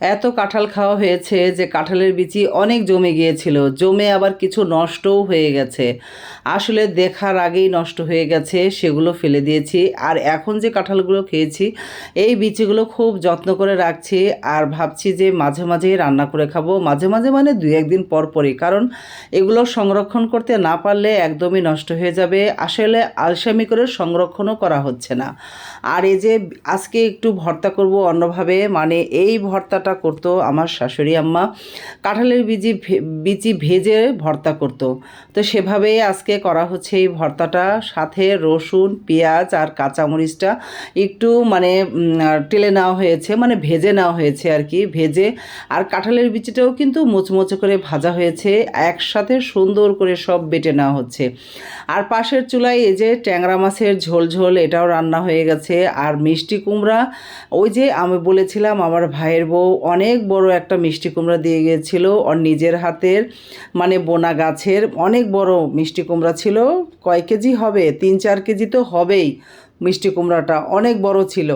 এত কাঁঠাল খাওয়া হয়েছে যে কাঁঠালের বিচি অনেক জমে গিয়েছিল, জমে আবার কিছু নষ্টও হয়ে গেছে। আসলে দেখার আগেই নষ্ট হয়ে গেছে, সেগুলো ফেলে দিয়েছি। আর এখন যে কাঁঠালগুলো খেয়েছি, এই বিচিগুলো খুব যত্ন করে রাখছি আর ভাবছি যে মাঝে মাঝে রান্না করে খাব। মাঝে মাঝে মানে দুই একদিন পর পরই, কারণ এগুলো সংরক্ষণ করতে না পারলে একদমই নষ্ট হয়ে যাবে। আসলে আলসামি করে সংরক্ষণও করা হচ্ছে না। আর এই যে আজকে একটু ভর্তা করব অন্যভাবে মানে এই ভর্তাটা করতো, আমার শাশুড়ি আম্মা। কাঁঠালের বিজি বিচি ভেজে ভর্তা করতো। তো সেভাবেই আজকে করা হচ্ছে এই ভর্তাটা। সাথে রসুন, পেঁয়াজ আর কাঁচামরিচটা একটু মানে টেলে নেওয়া হয়েছে মানে ভেজে নেওয়া হয়েছে আর কি, ভেজে। আর কাঁঠালের বিচিটাও কিন্তু মুচমুচে করে ভাজা হয়েছে, একসাথে সুন্দর করে সব বেটে নেওয়া হচ্ছে। আর পাশের চুলায় এই যে ট্যাংরা মাছের ঝোল ঝোল, এটাও রান্না হয়ে গেছে। আর মিষ্টি কুমড়া, ওই যে আমি বলেছিলাম আমার ভাইয়ের বউ অনেক বড় একটা মিষ্টি কুমড়া দিয়ে গিয়েছিল, ওর নিজের হাতের মানে বোনা গাছের অনেক বড় মিষ্টি কুমড়া ছিল। কয় কেজি হবে? তিন চার কেজি তো হবেই। মিষ্টি কুমড়াটা অনেক বড় ছিল।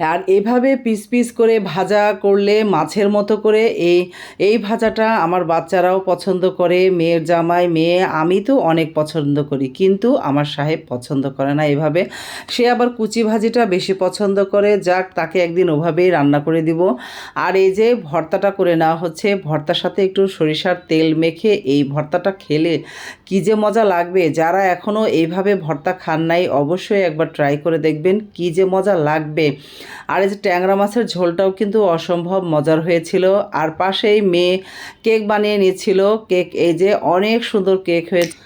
আর এভাবে পিস পিস করে ভাজা করলে, মাছের মতো করে এই এই ভাজাটা আমার বাচ্চারাও পছন্দ করে, মেয়ের জামাই, মেয়ে, আমি তো অনেক পছন্দ করি। কিন্তু আমার সাহেব পছন্দ করে না এভাবে। সে আবার কুচি ভাজিটা বেশি পছন্দ করে। যাক, তাকে একদিন ওভাবেই রান্না করে দিব। আর এই যে ভর্তাটা করে নেওয়া হচ্ছে, ভর্তার সাথে একটু সরিষার তেল মেখে এই ভর্তাটা খেলে কী যে মজা লাগবে। যারা এখনও এইভাবে ভর্তা খান নাই, অবশ্যই একবার ট্রাই করে দেখবেন কী যে মজা লাগবে। আর এই যে ট্যাংরা মাছের ঝোলটাও কিন্তু অসম্ভব মজার হয়েছিল। আর পাশেই মেয়ে কেক বানিয়ে নিয়েছিল কেক এই যে অনেক সুন্দর কেক হয়েছে।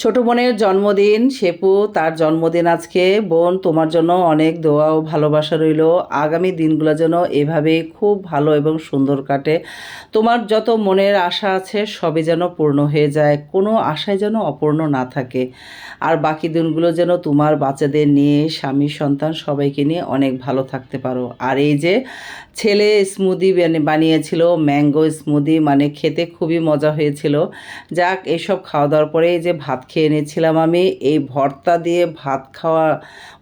ছোট বোনের জন্মদিন, শেপু তার জন্মদিন আজকে। বোন, তোমার জন্য অনেক দোয়া ও ভালোবাসা রইল। আগামী দিনগুলো যেন এভাবে খুব ভালো এবং সুন্দর কাটে। তোমার যত মনের আশা আছে সবই যেন পূর্ণ হয়ে যায়। কোনো আশায় যেন অপূর্ণ না থাকে। আর বাকি দিনগুলো যেন তোমার বাচ্চাদের নিয়ে, স্বামী, সন্তান সবাইকে নিয়ে অনেক ভালো থাকতে পারো। আর এই যে ছেলে স্মুদি বানিয়েছিল ম্যাঙ্গো স্মুদি মানে খেতে খুবই মজা হয়েছিল। যাক, এসব খাওয়া দাওয়ার পরে এই যে ভাত খেয়ে নিয়েছিলাম আমি। এই ভর্তা দিয়ে ভাত খাওয়া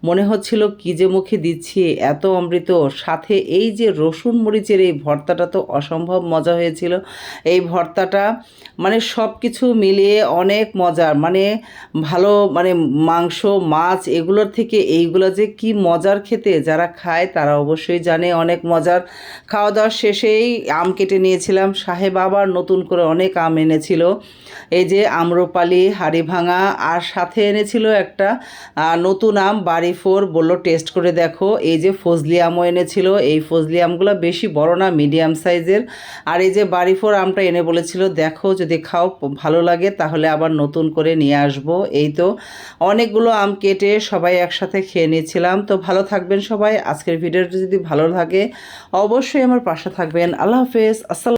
মনে হচ্ছিল কি যে মুখে দিচ্ছি এত অমৃত। সাথে এই যে রসুন মরিচের এই ভর্তাটা তো অসম্ভব মজা হয়েছিল। এই ভর্তাটা মানে সব কিছু মিলিয়ে অনেক মজার মানে ভালো মানে মাংস, মাছ এগুলোর থেকে এইগুলো যে কি মজার খেতে যারা খায় তারা অবশ্যই জানে অনেক মজার। খাওয়া দাওয়ার শেষেই আম কেটে নিয়েছিলাম। সাহেব আবার নতুন করে অনেক আম এনেছিল। এই যে আম্রপালি হাড়ি ভাঙা। আর সাথে এনেছিল একটা নতুন আম, বাড়ি ফোর বলল, টেস্ট করে দেখো। এই যে ফজলি আমও এনেছিল। এই ফজলি আমগুলো বেশি বড় না, মিডিয়াম সাইজের। আর এই যে বাড়ি ফোর আমটা এনে বলেছিল, দেখো, যদি খাও, ভালো লাগে, তাহলে আবার নতুন করে নিয়ে আসব। এই তো অনেকগুলো আম কেটে সবাই একসাথে খেয়ে নিয়েছিলাম। তো ভালো থাকবেন সবাই। আজকের ভিডিওটা যদি ভালো লাগে, অবশ্যই আমার পাশে থাকবেন। আল্লাহ হাফেজ। আসসালাম।